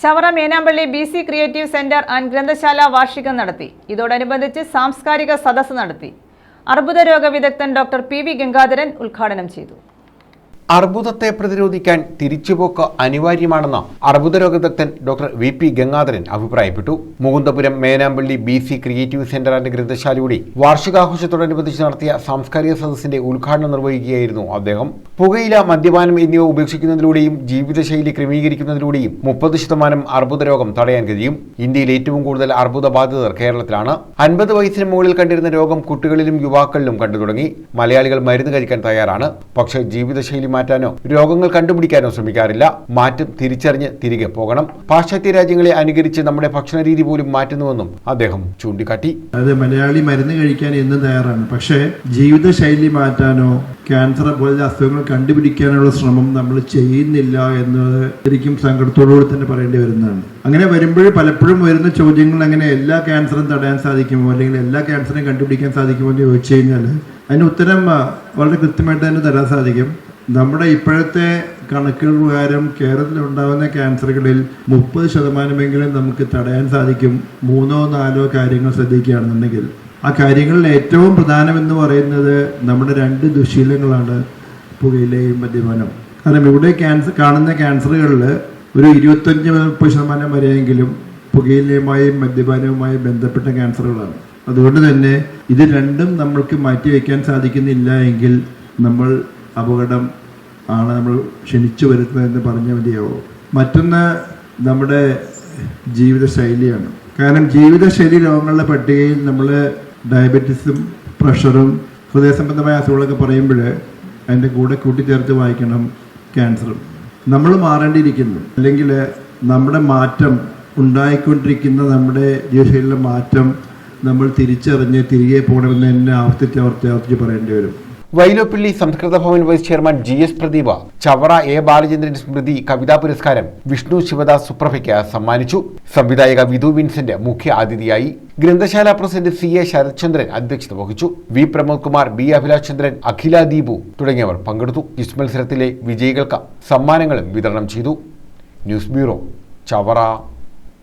Chavara Menampally B C creative centre and ഗ്രന്ഥശാല വാർഷികം നടത്തി. ഇതോടനുബന്ധിച്ച് സാംസ്കാരിക സദസ്സ് നടത്തി. അർബുദ രോഗ വിദഗ്ധൻ ഡോക്ടർ പി വി ഗംഗാധരൻ ഉദ്ഘാടനം ചെയ്തു. അർബുദത്തെ പ്രതിരോധിക്കാൻ തിരിച്ചുപോക്ക് അനിവാര്യമാണെന്ന് അർബുദ രോഗവിദഗ്ധൻ ഡോക്ടർ വി പി ഗംഗാധരൻ അഭിപ്രായപ്പെട്ടു. Mukundapuram Menampally B C creative centre and ഗ്രന്ഥശാലയുടെ വാർഷികാഘോഷത്തോടനുബന്ധിച്ച് നടത്തിയ സാംസ്കാരിക സദസ്സിന്റെ ഉദ്ഘാടനം നിർവഹിക്കുകയായിരുന്നു അദ്ദേഹം. പുകയില മദ്യപാനം എന്നിവ ഉപേക്ഷിക്കുന്നതിലൂടെയും ജീവിതശൈലി ക്രമീകരിക്കുന്നതിലൂടെയും മുപ്പത് ശതമാനം അർബുദ രോഗം തടയാൻ കഴിയും. ഇന്ത്യയിൽ ഏറ്റവും കൂടുതൽ അർബുദ ബാധിതർ കേരളത്തിലാണ്. അൻപത് വയസ്സിന് മുകളിൽ കണ്ടിരുന്ന രോഗം കുട്ടികളിലും യുവാക്കളിലും കണ്ടു തുടങ്ങി മലയാളികൾ മരുന്ന് കഴിക്കാൻ തയ്യാറാണ്. പക്ഷേ ജീവിതശൈലി മാറ്റാനോ? രോഗങ്ങൾ കണ്ടുപിടിക്കാനോ ശ്രമിക്കാറില്ല. മാറ്റം തിരിച്ചറിഞ്ഞ് തിരികെ പോകണം. പാശ്ചാത്യ രാജ്യങ്ങളെ അനുകരിച്ച് നമ്മുടെ ഭക്ഷണരീതി പോലും മാറ്റുന്നുവെന്നും അദ്ദേഹം ചൂണ്ടിക്കാട്ടി. അതെ മലയാളി മരുന്ന് കഴിക്കാൻ എന്നും തയ്യാറാണ്. പക്ഷേ ജീവിതശൈലി മാറ്റാനോ ക്യാൻസർ പോലുള്ള അസുഖങ്ങൾ കണ്ടുപിടിക്കാനുള്ള ശ്രമം നമ്മൾ ചെയ്യുന്നില്ല എന്നത് ശരിക്കും സങ്കടത്തോടുകൂടി തന്നെ പറയേണ്ടി വരുന്നതാണ്. അങ്ങനെ വരുമ്പോൾ പലപ്പോഴും വരുന്ന ചോദ്യങ്ങൾ അങ്ങനെ എല്ലാ ക്യാൻസറും തടയാൻ സാധിക്കുമോ? അല്ലെങ്കിൽ എല്ലാ ക്യാൻസറും കണ്ടുപിടിക്കാൻ സാധിക്കുമോ എന്ന് ചോദിച്ചു കഴിഞ്ഞാൽ അതിന് ഉത്തരം വളരെ കൃത്യമായിട്ട് തന്നെ തരാൻ സാധിക്കും. നമ്മുടെ ഇപ്പോഴത്തെ കണക്കുകൾ പ്രകാരം കേരളത്തിൽ ഉണ്ടാകുന്ന ക്യാൻസറുകളിൽ മുപ്പത് ശതമാനമെങ്കിലും നമുക്ക് തടയാൻ സാധിക്കും. മൂന്നോ നാലോ കാര്യങ്ങൾ ശ്രദ്ധിക്കുകയാണെന്നുണ്ടെങ്കിൽ. ആ കാര്യങ്ങളിൽ ഏറ്റവും പ്രധാനമെന്ന് പറയുന്നത് നമ്മുടെ രണ്ട് ദുശീലങ്ങളാണ് പുകയിലെയും മദ്യപാനം. കാരണം ഇവിടെ ക്യാൻസർ കാണുന്ന ക്യാൻസറുകളിൽ ഒരു ഇരുപത്തഞ്ച് മുപ്പത് ശതമാനം വരെയെങ്കിലും പുകയിലയുമായും മദ്യപാനവുമായും ബന്ധപ്പെട്ട ക്യാൻസറുകളാണ്. അതുകൊണ്ട് തന്നെ ഇത് രണ്ടും നമ്മൾക്ക് മാറ്റിവെക്കാൻ സാധിക്കുന്നില്ല എങ്കിൽ നമ്മൾ അപകടം ആണ് നമ്മൾ ക്ഷണിച്ചു വരുത്തുന്നതെന്ന് പറഞ്ഞാൽ മതിയാവും മറ്റൊന്ന് നമ്മുടെ ജീവിത ശൈലിയാണ് കാരണം ജീവിതശൈലി രോഗങ്ങളുടെ പട്ടികയിൽ നമ്മൾ ഡയബറ്റിസും പ്രഷറും ഹൃദയ സംബന്ധമായ അസുഖങ്ങളൊക്കെ പറയുമ്പോൾ അതിന്റെ കൂടെ കൂട്ടിച്ചേർത്ത് വായിക്കണം ക്യാൻസറും. നമ്മൾ മാറേണ്ടിയിരിക്കുന്നു. അല്ലെങ്കിൽ നമ്മുടെ മാറ്റം ഉണ്ടായിക്കൊണ്ടിരിക്കുന്ന നമ്മുടെ ജീവിതശൈലിയിലെ മാറ്റം നമ്മൾ തിരിച്ചറിഞ്ഞ് തിരികെ പോകണമെന്ന് തന്നെ ആവർത്തിച്ച് ആവർത്തിച്ച് ആവർത്തിച്ച് പറയേണ്ടി വരും. Vyloppilly Samskrita Bhavan vice chairman G S Pradeep Chavara A Balachandran സ്മൃതി കവിതാ പുരസ്കാരം വിഷ്ണു ശിവദാസ് സുപ്രഭയ്ക്ക് സമ്മാനിച്ചു. സംവിധായക വിധു വിൻസെന്റ് മുഖ്യ അതിഥിയായി ഗ്രന്ഥശാല പ്രസിഡന്റ് സി എ ശരത്ചന്ദ്രൻ അധ്യക്ഷത വഹിച്ചു. വി പ്രമോദ് കുമാർ ബി അഭിലാഷ് ചന്ദ്രൻ അഖില ദീപു തുടങ്ങിയവർ പങ്കെടുത്തു. ക്വിസ് മത്സരത്തിലെ വിജയികൾക്ക് സമ്മാനങ്ങളും വിതരണം ചെയ്തു. News bureau Chavara.